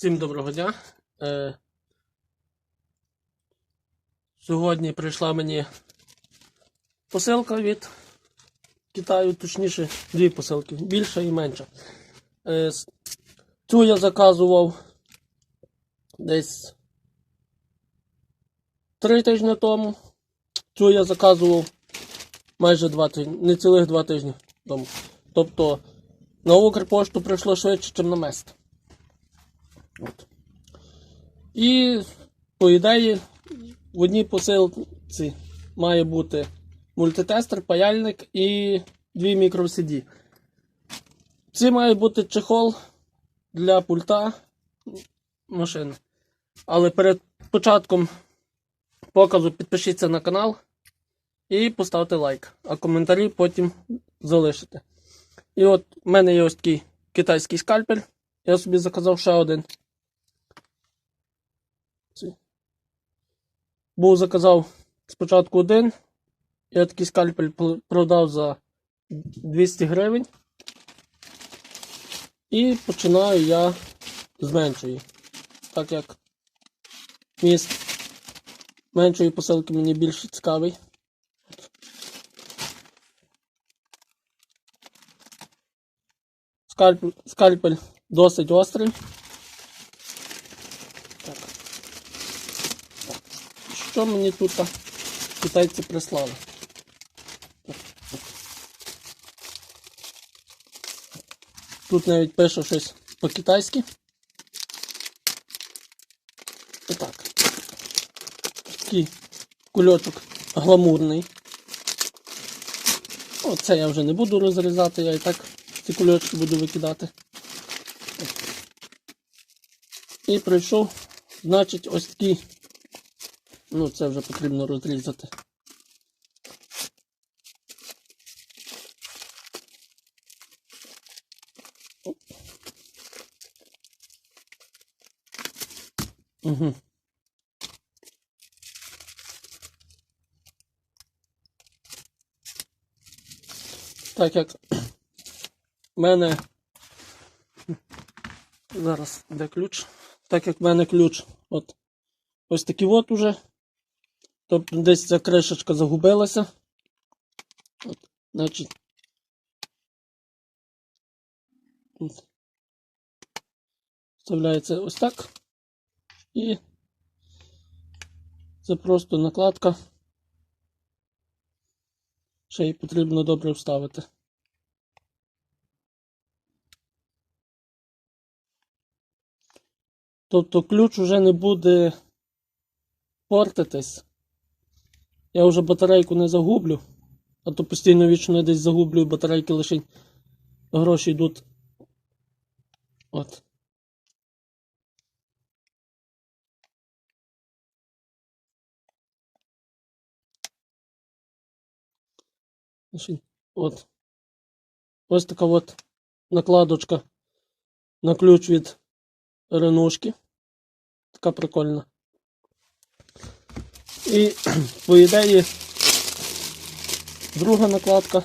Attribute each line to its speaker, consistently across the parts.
Speaker 1: Всім доброго дня. Е, сьогодні прийшла мені посилка від Китаю, точніше, дві посилки, більша і менша. Е, цю я заказував десь три тижні тому. Цю я заказував майже два тижні, не цілих два тижні тому. Тобто на Укрпошту прийшло швидше, ніж на Мест. От. І, по ідеї, в одній посилці має бути мультитестер, паяльник і дві мікро-CD. Це має бути чехол для пульта машини. Але перед початком показу підпишіться на канал і поставте лайк, а коментарі потім залишите. І от в мене є ось такий китайський скальпель. Я собі заказав ще один. Цей. Був заказав спочатку один. Я такий скальпель продав за 200 гривень. І починаю я з. Так як міст меншої посилки мені більше цікавий. Скальпель, скальпель досить острий. Що мені тут китайці прислали? Тут навіть пише щось по-китайськи. І так. Такий кульочок гламурний. Оце я вже не буду розрізати, я і так ці кульочки буду викидати. І прийшов, значить, ось такий. Ну, це вже потрібно розрізати. Угу. Так як в мене зараз де ключ. Так як в мене ключ от ось такий от уже. Тобто десь ця кришечка загубилася. От, значить. От. Вставляється ось так. І це просто накладка. Ще її потрібно добре вставити. Тобто ключ вже не буде портитись. Я вже батарейку не загублю, а то постійно вічно я десь загублю батарейки лише гроші йдуть. От. От. Ось така от накладочка на ключ від ренушки. Така прикольна. І, по ідеї, друга накладка.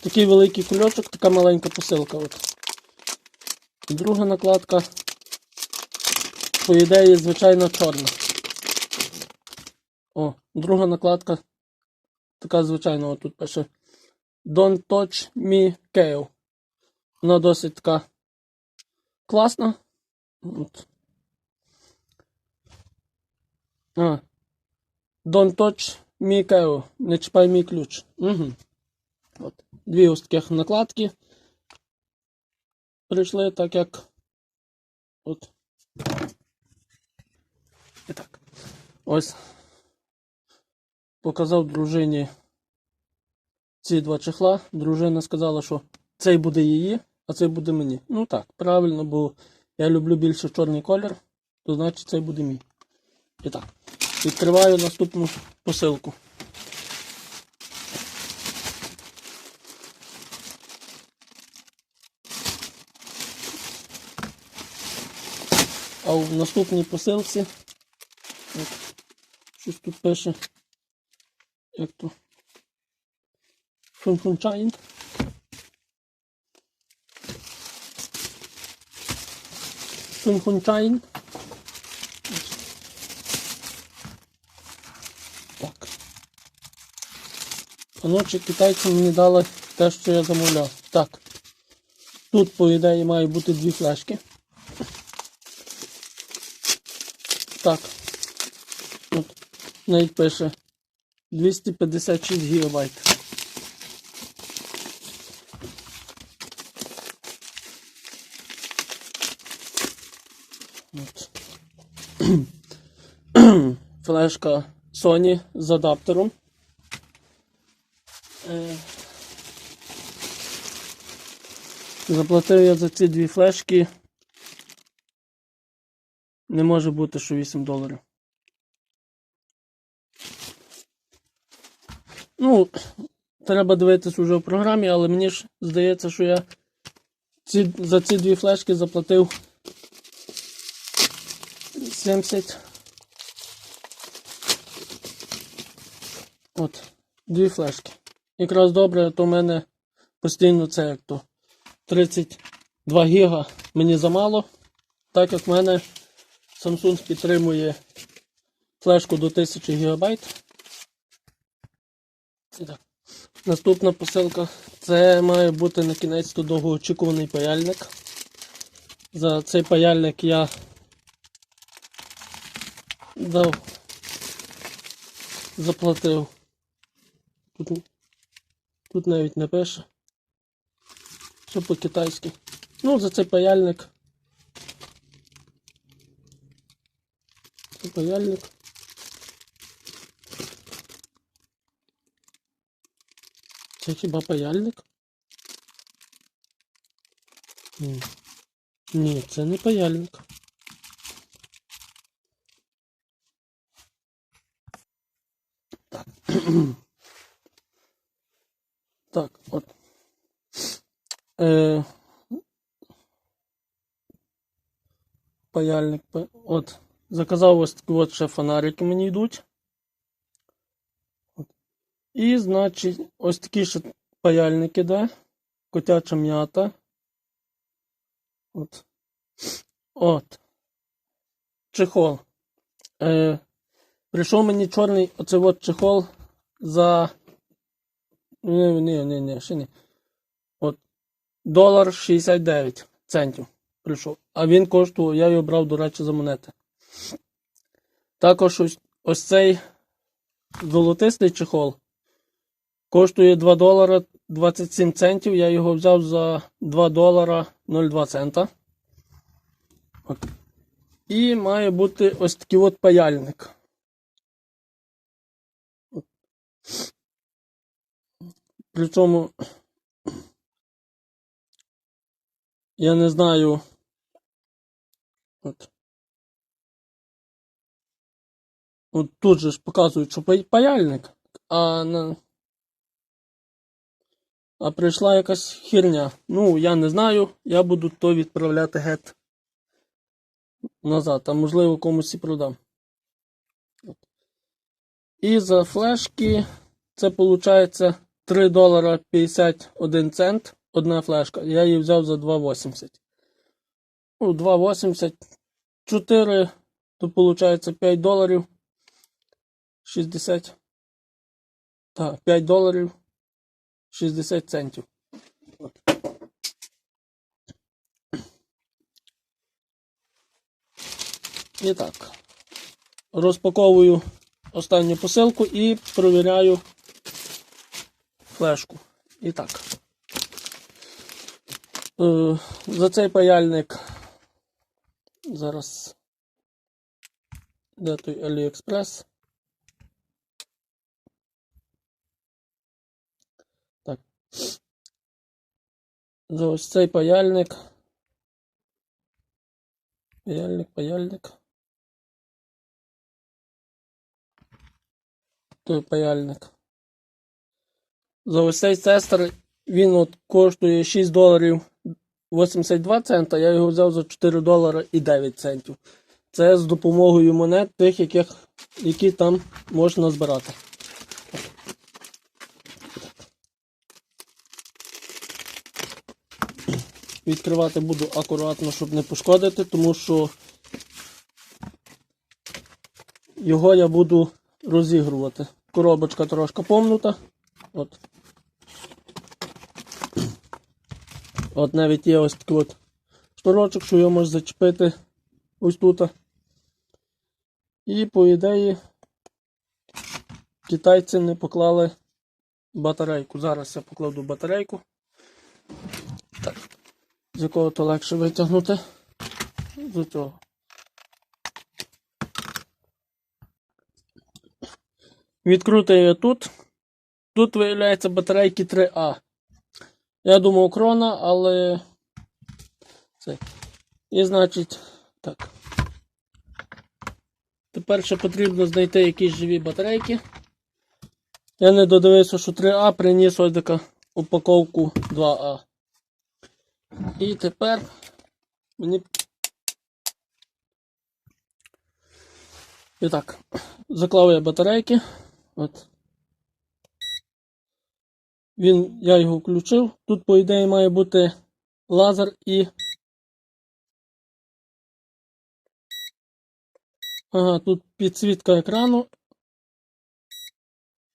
Speaker 1: Такий великий кульочок, така маленька посилка. От. Друга накладка, по ідеї, звичайно, чорна. О, друга накладка. Така звичайна, тут пише Don't touch me Kale. Вона досить така класна. От. А. Don't touch me Kale. Не чіпай мій ключ. Угу. От. Дві ось таких накладки. Прийшли так як. От. І так. Ось. Показав дружині ці два чехла. Дружина сказала, що цей буде її, а цей буде мені. Ну так, правильно, бо я люблю більше чорний колір, то значить цей буде мій. І так, відкриваю наступну посилку. А в наступній посилці щось тут пише як то. Фунфунчайн. Фунфунчайн. Так. Паночі китайці мені дали те, що я замовляв. Так. Тут, по ідеї, має бути дві флешки. Так. От. Навіть пише 256 гігабайт. От. Флешка Sony з адаптером. Е, Заплатив я за ці дві флешки. Не може бути, що 8 доларів. Ну, треба дивитись уже в програмі, але мені ж здається, що я ці, за ці дві флешки заплатив 70. От, дві флешки. Якраз добре, то в мене постійно це як то 32 гіга мені замало, так як в мене Samsung підтримує флешку до 1000 ГБ. Так. Наступна посилка це має бути на кінець то довгоочікуваний паяльник. За цей паяльник я дав, заплатив. Тут, тут навіть не пише. Все по-китайськи. Ну, за цей паяльник. Це паяльник. Це хіба паяльник? Ні. Ні, це не паяльник. Так. Так, от. Е, паяльник. От. Заказав ось такі от ще фонарики мені йдуть. От. І, значить, ось такі ще паяльники, да? Котяча м'ята. От. От. Чехол. Е, прийшов мені чорний оцей от чехол за. Ні, ні, ні, ні, ще ні. От. Долар 69 центів прийшов. А він коштував, я його брав, до речі, за монети. Також ось, ось цей золотистий чехол коштує 2 долара 27 центів. Я його взяв за 2 долара 02 цента. От. І має бути ось такий от паяльник. Причому я не знаю. От. От тут же ж показують, що паяльник, а на. А прийшла якась херня. Ну, я не знаю, я буду то відправляти гет назад, а можливо комусь і продам. І за флешки це виходить 3 долара 51 цент одна флешка. Я її взяв за 2,80. Ну, 2,80. 4, то виходить 5 доларів. 60. Так, 5 доларів 60 центів. І так. Розпаковую останню посилку і провіряю флешку. І так. Е, за цей паяльник зараз. Де той AliExpress? Так. За ось цей паяльник. Паяльник, паяльник. Той паяльник. За ось цей цестер він от коштує 6 доларів 82 цента. Я його взяв за 4 долари і 9 центів. Це з допомогою монет тих, яких, які там можна збирати. Відкривати буду акуратно, щоб не пошкодити, тому що його я буду розігрувати. Коробочка трошки помнута. От. От навіть є ось такий от шнурочок, що його можна зачепити ось тут. І по ідеї китайці не поклали батарейку. Зараз я покладу батарейку. Так. З якого то легше витягнути. З цього. Відкрутив я тут. Тут виявляється батарейки 3А. Я думав крона, але. Це. І значить. Так. Тепер ще потрібно знайти якісь живі батарейки. Я не додивився, що 3А приніс ось така упаковку 2А. І тепер мені. І так, заклав я батарейки. От. Він, я його включив. Тут, по ідеї, має бути лазер і. Ага, тут підсвітка екрану.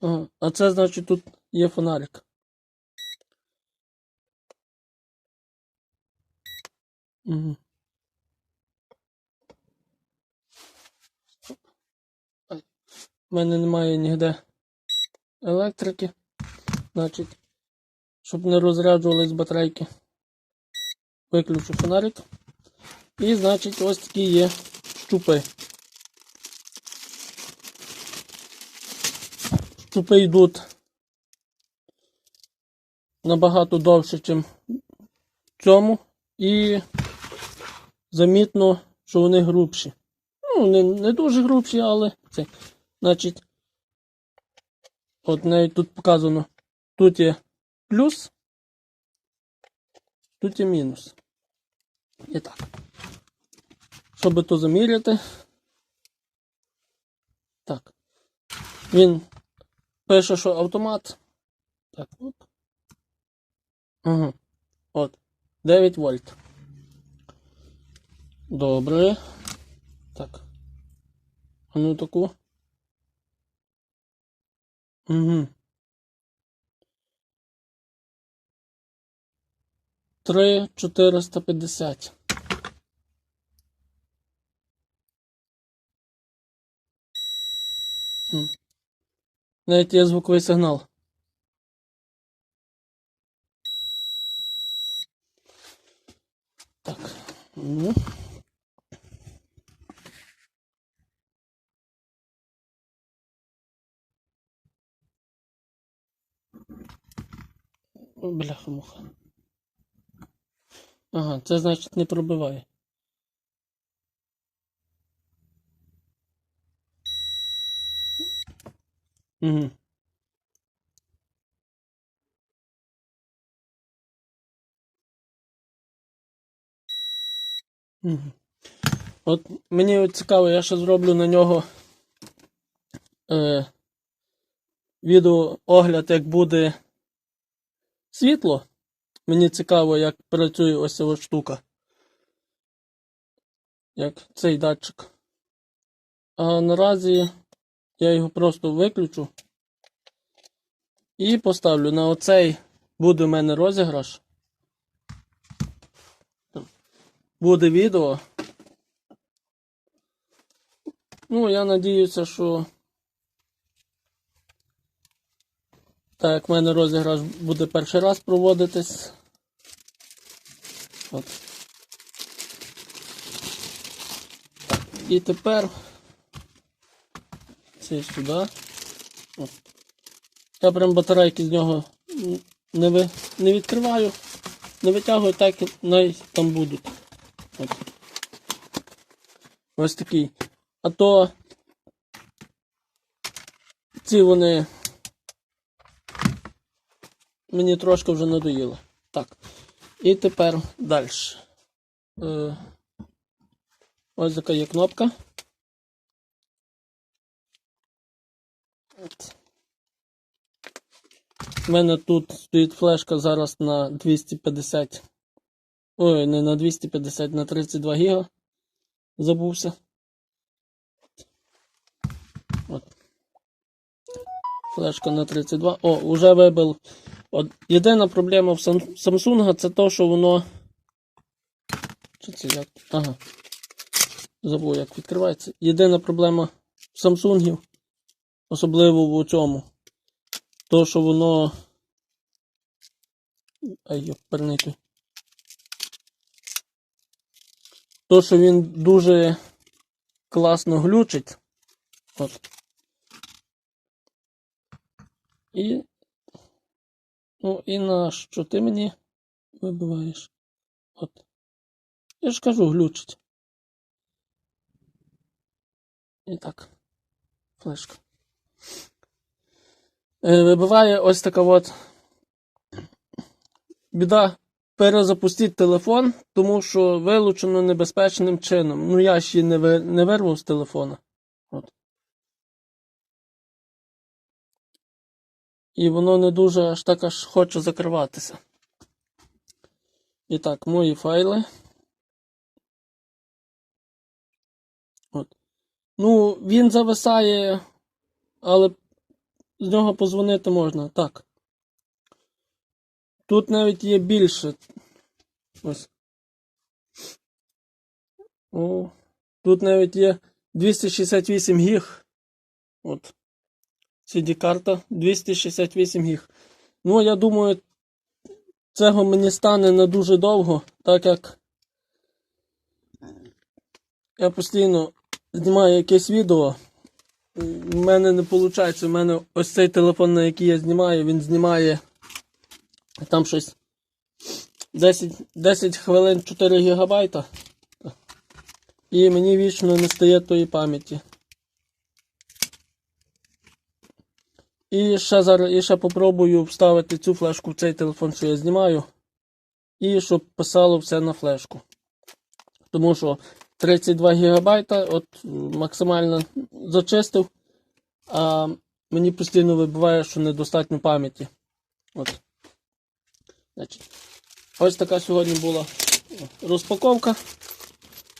Speaker 1: Ага, а це значить тут є фонарик. Угу. У мене немає ніде електрики. Значить, щоб не розряджувались батарейки. Виключу фонарик. І, значить, ось такі є щупи. Щупи йдуть набагато довше, ніж цьому. І замітно, що вони грубші. Ну, не, не дуже грубші, але це. Значить, от навіть тут показано. Тут є плюс, тут є мінус. І так. Щоб то заміряти. Так. Він пише, що автомат. Так, оп. Ага. От. 9 вольт. Добре. Так. А ну таку. Угу. Три чотириста п'ятдесят. М. Навіть є звуковий сигнал. Так. Ну. Бляха-муха. Ага, це значить не пробиває. Угу. Угу. От мені цікаво, я ще зроблю на нього е, відео огляд, як буде світло. Мені цікаво, як працює ось ця штука. Як цей датчик. А наразі я його просто виключу і поставлю на оцей буде в мене розіграш. Буде відео. Ну, я надіюся, що так як в мене розіграш буде перший раз проводитись. От. І тепер це сюди. От. Я прям батарейки з нього не, ви, не відкриваю, не витягую, так і навіть там будуть. От. Ось такий. А то ці вони мені трошки вже надоїли. Так. І тепер далі. Е, ось така є кнопка. У мене тут стоїть флешка зараз на 250 Ой, не на 250, на 32 гіга. Забувся. От. Флешка на 32. О, уже вибив. От, єдина проблема в Samsung це то, що воно. Чи це як? Ага. Забув, як відкривається. Єдина проблема Samsung, особливо в цьому. То, що воно. Ай, йоп, пернити. То, що він дуже класно глючить. От. І. Ну, і на що ти мені вибиваєш? От. Я ж кажу, глючить. І так. Флешка. Е, вибиває ось така от. Біда. Перезапустіть телефон, тому що вилучено небезпечним чином. Ну, я ще не, ви- не вирвав з телефона. І воно не дуже аж так аж хоче закриватися. І так, мої файли. От. Ну, він зависає, але з нього позвонити можна. Так. Тут навіть є більше. Ось. О, тут навіть є 268 гіг. От. CD-карта 268 гіг. Ну, я думаю, цього мені стане на дуже довго, так як я постійно знімаю якесь відео. У мене не виходить. У мене ось цей телефон, на який я знімаю, він знімає там щось 10, 10 хвилин 4 гігабайта. І мені вічно не стає тої пам'яті. І ще зараз і ще попробую вставити цю флешку в цей телефон, що я знімаю. І щоб писало все на флешку. Тому що 32 гігабайта, от максимально зачистив, а мені постійно вибиває, що недостатньо пам'яті. От. Значить, ось така сьогодні була розпаковка.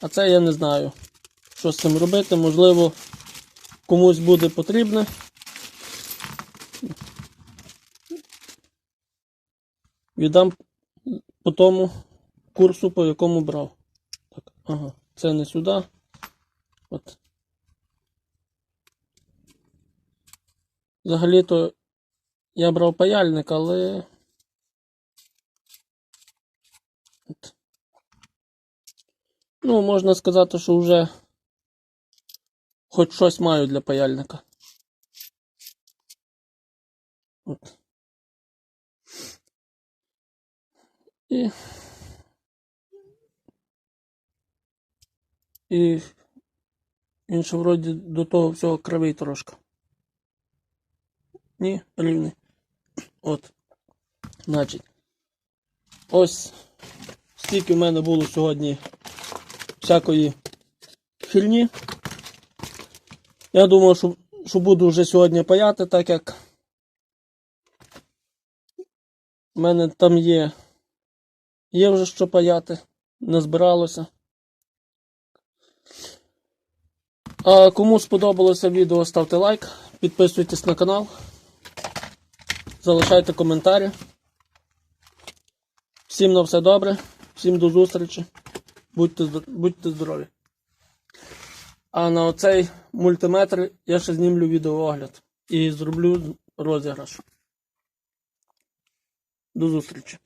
Speaker 1: А це я не знаю, що з цим робити. Можливо, комусь буде потрібне. Віддам по тому курсу, по якому брав. Так, ага, це не сюди. От. Взагалі-то я брав паяльник, але. От. Ну, можна сказати, що вже хоч щось маю для паяльника. От. І. І він ще вроді до того всього кривий трошки. Ні, рівний. От. Значить. Ось скільки в мене було сьогодні всякої херні. Я думав, що, що буду вже сьогодні паяти, так як в мене там є. Є вже що паяти, не збиралося. А кому сподобалося відео, ставте лайк, підписуйтесь на канал, залишайте коментарі. Всім на все добре, всім до зустрічі. Будьте, будьте здорові. А на оцей мультиметр я ще знімлю відеоогляд і зроблю розіграш. До зустрічі.